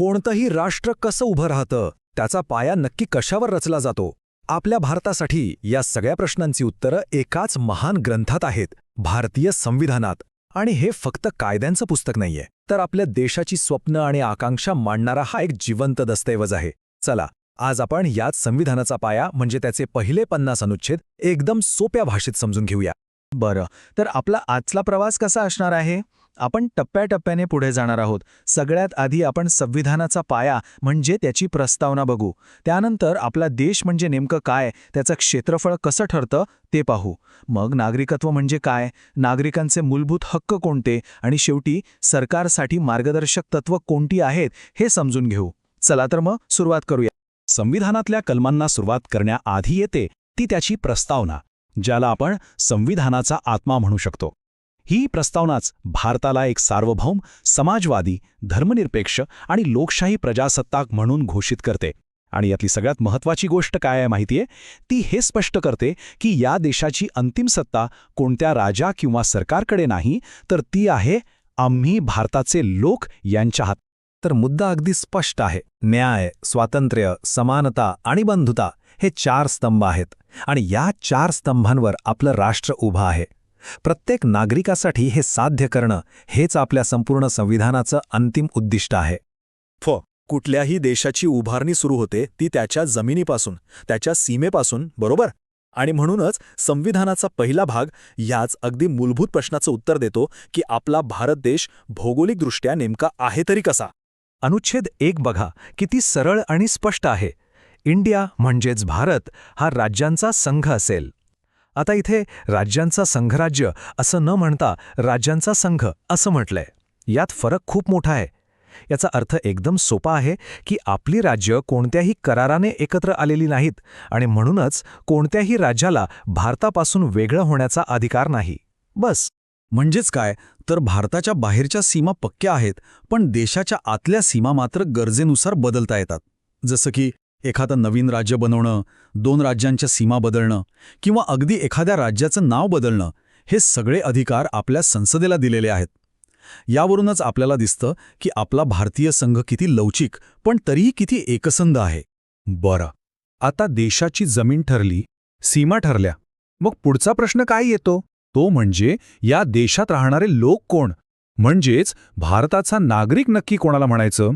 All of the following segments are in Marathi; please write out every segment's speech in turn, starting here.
कोणतंही राष्ट्र कसं उभं राहतं त्याचा पाया नक्की कशावर रचला जातो? आपल्या भारतासाठी या सगळ्या प्रश्नांची उत्तरं एकाच महान ग्रंथात आहेत भारतीय संविधानात. आणि हे फक्त कायद्यांचं पुस्तक नाहीये. तर आपल्या देशाची स्वप्न आणि आकांक्षा मांडणारा हा एक जिवंत दस्तऐवज आहे. चला आज आपण याच संविधानाचा पाया म्हणजे त्याचे पहिले पन्नास अनुच्छेद एकदम सोप्या भाषेत समजून घेऊया. बरं. तर आपला आजचा प्रवास कसा असणार आहे? आपण टप्प्याटप्प्याने पुढे जाणार आहोत. सगळ्यात आधी आपण संविधानाचा पाया म्हणजे त्याची प्रस्तावना बघू. त्यानंतर आपला देश म्हणजे नेमकं काय? त्याचं क्षेत्रफळ कसं ठरतं? ते पाहू. मग नागरिकत्व म्हणजे काय? नागरिकांचे मूलभूत हक्क कोणते? आणि शेवटी सरकारसाठी मार्गदर्शक तत्व कोणती आहेत? हे समजून घेऊ. चला तर मग सुरुवात करूया. संविधानातल्या कलमांना सुरुवात करण्याआधी येते ती त्याची प्रस्तावना. ज्याला आपण संविधानाचा आत्मा म्हणू शकतो. ही प्रस्तावनाच भारताला एक सार्वभौम समाजवादी धर्मनिरपेक्ष आणि लोकशाही प्रजासत्ताक म्हणून घोषित करते. आणि यातली सगळ्यात महत्त्वाची गोष्ट काय आहे माहितीये? ती हे स्पष्ट करते की या देशाची अंतिम सत्ता कोणत्या राजा किंवा सरकारकडे नाही तर ती आहे आम्ही भारताचे लोक यांच्या हात. तर मुद्दा अगदी स्पष्ट आहे. न्याय स्वातंत्र्य समानता आणि बंधुता हे चार स्तंभ आहेत आणि या चार स्तंभांवर आपलं राष्ट्र उभं आहे. प्रत्येक नागरिकासाठी हे साध्य करणं हेच आपल्या संपूर्ण संविधानाचं अंतिम उद्दिष्ट आहे. फ. कुठल्याही देशाची उभारणी सुरू होते ती त्याच्या जमिनीपासून त्याच्या सीमेपासून बरोबर? आणि म्हणूनच संविधानाचा पहिला भाग याच अगदी मूलभूत प्रश्नाचं उत्तर देतो की आपला भारत देश भौगोलिकदृष्ट्या नेमका आहे तरी कसा? अनुच्छेद एक बघा किती सरळ आणि स्पष्ट आहे. इंडिया म्हणजेच भारत हा राज्यांचा संघ असेल. आता इथे राज्यांचा संघराज्य असं न म्हणता राज्यांचा संघ असं म्हटलंय. यात फरक खूप मोठा आहे. याचा अर्थ एकदम सोपा आहे की आपली राज्य कोणत्याही कराराने एकत्र आलेली नाहीत आणि म्हणूनच कोणत्याही राज्याला भारतापासून वेगळं होण्याचा अधिकार नाही. बस. म्हणजेच काय? तर भारताच्या बाहेरच्या सीमा पक्क्या आहेत पण देशाच्या आतल्या सीमा मात्र गरजेनुसार बदलता येतात. जसं की एखादं नवीन राज्य बनवणं दोन राज्यांच्या सीमा बदलणं किंवा अगदी एखाद्या राज्याचं नाव बदलणं हे सगळे अधिकार आपल्या संसदेला दिलेले आहेत. यावरूनच आपल्याला दिसतं की आपला भारतीय संघ किती लवचिक पण तरीही किती एकसंध आहे. बरं आता देशाची जमीन ठरली सीमा ठरल्या मग पुढचा प्रश्न काय येतो? तो म्हणजे या देशात राहणारे लोक कोण? म्हणजेच भारताचा नागरिक नक्की कोणाला म्हणायचं?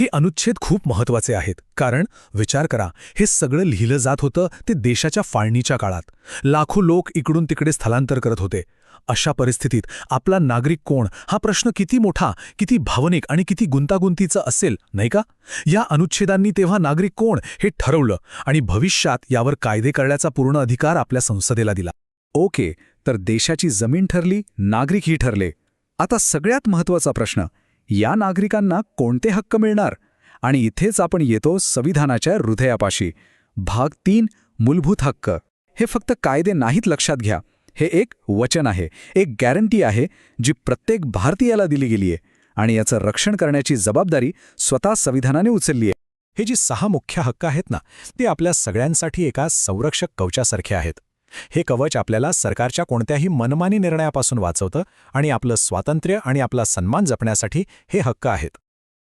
हे अनुच्छेद खूप महत्त्वाचे आहेत. कारण विचार करा हे सगळं लिहिलं जात होतं ते देशाच्या फाळणीच्या काळात. लाखो लोक इकडून तिकडे स्थलांतर करत होते. अशा परिस्थितीत आपला नागरिक कोण? हा प्रश्न किती मोठा किती भावनिक आणि किती गुंतागुंतीचा असेल नाही का? या अनुच्छेदांनी तेव्हा नागरिक कोण हे ठरवलं आणि भविष्यात यावर कायदे करण्याचा पूर्ण अधिकार आपल्या संसदेला दिला. ओके तर देशाची जमीन ठरली नागरिकही ठरले. आता सगळ्यात महत्त्वाचा प्रश्न या नागरिकांना कोणते हक्क मिळणार? आणि इथेच आपण येतो संविधानाच्या हृदयापाशी. भाग तीन मूलभूत हक्क. हे फक्त कायदे नाहीत लक्षात घ्या. हे एक वचन आहे. एक गॅरंटी आहे जी प्रत्येक भारतीयाला दिली गेली आहे. आणि याचं रक्षण करण्याची जबाबदारी स्वतः संविधानाने उचलली आहे. हे जी सहा मुख्य हक्क आहेत ना ते आपल्या सगळ्यांसाठी एका संरक्षक कवचासारखे आहेत. हे कवच आपल्याला सरकारच्या कोणत्याही मनमानी निर्णयापासून वाचवतं आणि आपलं स्वातंत्र्य आणि आपला सन्मान जपण्यासाठी हे हक्क आहेत.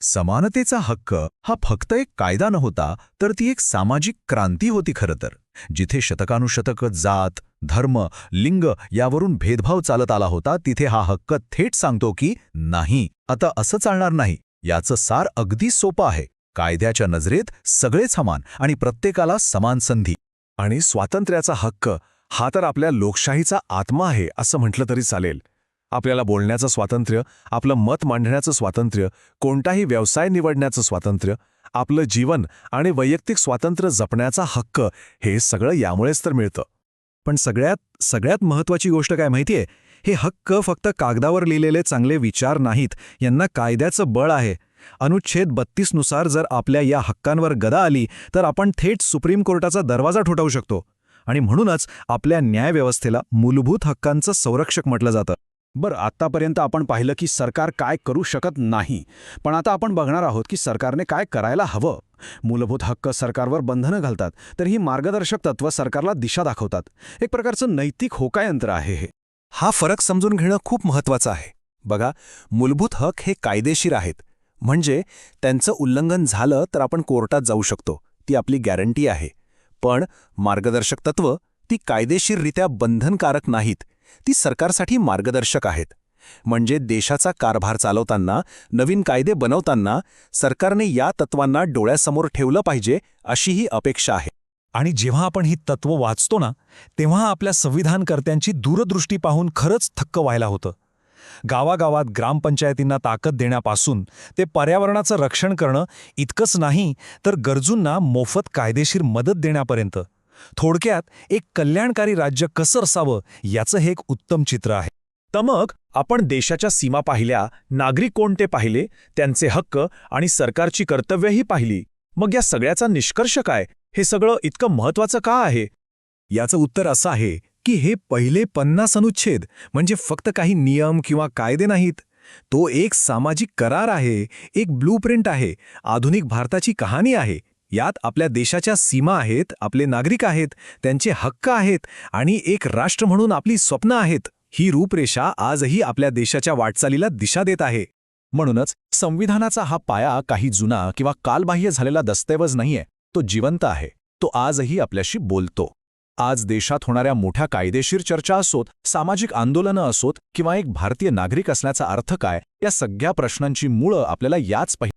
समानतेचा हक्क हा फक्त एक कायदा नव्हता तर ती एक सामाजिक क्रांती होती खरं तर जिथे शतकानुशतक जात धर्म लिंग यावरून भेदभाव चालत आला होता तिथे हा हक्क थेट सांगतो की नाही आता असं चालणार नाही याचं सार अगदी सोपं आहे. कायद्याच्या नजरेत सगळेच समान आणि प्रत्येकाला समान संधी आणि स्वातंत्र्याचा हक्क हा तर आपल्या लोकशाहीचा आत्मा आहे असं म्हटलं तरी चालेल. आपल्याला बोलण्याचं स्वातंत्र्य आपलं मत मांडण्याचं स्वातंत्र्य कोणताही व्यवसाय निवडण्याचं स्वातंत्र्य आपलं जीवन आणि वैयक्तिक स्वातंत्र्य जपण्याचा हक्क हे सगळं यामुळेच तर मिळतं. पण सगळ्यात सगळ्यात महत्त्वाची गोष्ट काय माहितीये? हे हक्क फक्त कागदावर लिहिलेले चांगले विचार नाहीत यांना कायद्याचं बळ आहे. अनुच्छेद बत्तीसनुसार जर आपल्या या हक्कांवर गदा आली तर आपण थेट सुप्रीम कोर्टाचा दरवाजा ठोठावू शकतो. आणि म्हणूनच आपल्या न्यायव्यवस्थेला मूलभूत हक्कांचं संरक्षक म्हटलं जातं. बरं आत्तापर्यंत आपण पाहिलं की सरकार काय करू शकत नाही. पण आता आपण बघणार आहोत की सरकारने काय करायला हवं. मूलभूत हक्क सरकारवर बंधनं घालतात तर ही मार्गदर्शक तत्व सरकारला दिशा दाखवतात. एक प्रकारचं नैतिक होकायंत्र आहे हे. हा फरक समजून घेणं खूप महत्वाचं आहे. बघा मूलभूत हक हे कायदेशीर आहेत. म्हणजे त्यांचं उल्लंघन झालं तर आपण कोर्टात जाऊ शकतो. ती आपली गॅरंटी आहे. पण मार्गदर्शक तत्व ती कायदेशीररित्या बंधनकारक नाहीत. ती सरकारसाठी मार्गदर्शक आहेत. म्हणजे देशाचा कारभार चालवताना नवीन कायदे बनवताना सरकारने या तत्वांना डोळ्यासमोर ठेवलं पाहिजे अशी ही अपेक्षा आहे. आणि जेव्हा आपण ही तत्व वाचतो ना तेव्हा आपल्या संविधानकर्त्यांची दूरदृष्टी पाहून खरंच थक्क व्हायला होतं. गावागावात ग्रामपंचायतींना ताकद देण्यापासून ते पर्यावरणाचं रक्षण करणं इतकंच नाही तर गरजूंना मोफत कायदेशीर मदत देण्यापर्यंत. थोडक्यात एक कल्याणकारी राज्य कसं असावं याचं हे एक उत्तम चित्र आहे. तर मग आपण देशाच्या सीमा पाहिल्या नागरिक कोणते पाहिले त्यांचे हक्क आणि सरकारची कर्तव्यही पाहिली. मग या सगळ्याचा निष्कर्ष काय? हे सगळं इतकं महत्वाचं का आहे? याचं उत्तर असं आहे की हे पहिले पन्नास अनुच्छेद म्हणजे फक्त काही नियम किंवा कायदे नाहीत. तो एक सामाजिक करार आहे एक ब्लूप्रिंट आहे आधुनिक भारताची कहाणी आहे. यात आपल्या देशाच्या सीमा आहेत आपले नागरिक आहेत त्यांचे हक्क आहेत आणि एक राष्ट्र म्हणून आपली स्वप्न आहेत. ही रूपरेषा आजही आपल्या देशाच्या वाटचालीला दिशा देत आहे. म्हणूनच संविधानाचा हा पाया काही जुना किंवा कालबाह्य झालेला दस्तऐवज नाहीये. तो जिवंत आहे. तो आजही आपल्याशी बोलतो. आज देशात होणाऱ्या मोठ्या कायदेशीर चर्चा असोत सामाजिक आंदोलनं असोत किंवा एक भारतीय नागरिक असण्याचा अर्थ काय या सगळ्या प्रश्नांची मुळं आपल्याला याच पहि